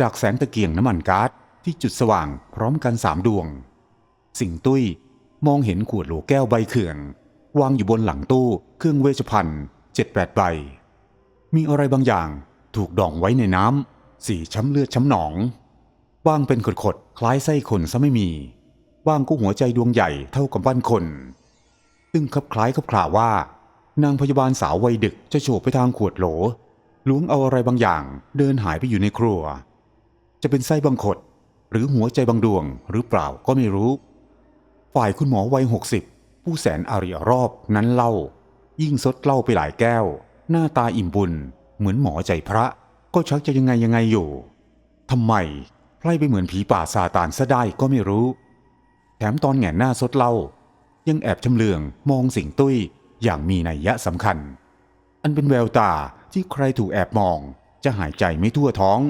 จากแสงตะเกียงน้ำมันก๊าซที่จุดสว่างพร้อมกันสามดวง สิงตุ้ยมองเห็นขวดโหลแก้วใบเขื่อง วางอยู่บนหลังตู้เครื่องเวชภัณฑ์เจ็ดแปดใบ มีอะไรบางอย่างถูกดองไว้ในน้ำสีช้ำเลือดช้ำหนองบ้างเป็นขดๆคล้ายไส้คนซะไม่มีบ้างก็หัวใจดวงใหญ่เท่ากับบ้านคน ซึ่งคลับคล้ายคลับคลาว่า นางพยาบาลสาววัยดึกจะโฉบไปทางขวดโหลล้วงเอาอะไรบางอย่างเดินหายไปอยู่ในครัว จะเป็นไส้บางขด หรือหัวใจบางดวงหรือเปล่าก็ไม่รู้ ฝ่ายคุณหมอวัยหกสิบผู้แสนอารีอรอบนั้นเล่า ยิ่งซดเหล้าไปหลายแก้ว หน้าตาอิ่มบุญ เหมือนหมอใจพระ ก็ชักจะยังไงยังไงอยู่ทำไมไพร่ไปเหมือนผีป่าซาตานซะได้ก็ไม่รู้ แถมตอนแหงนหน้าซดเหล้ายังแอบชำเลืองมองสิงตุ้ยอย่างมีนัยยะสำคัญ อันเป็นแววตาที่ใครถูกแอบมอง จะหายใจไม่ทั่วท้อง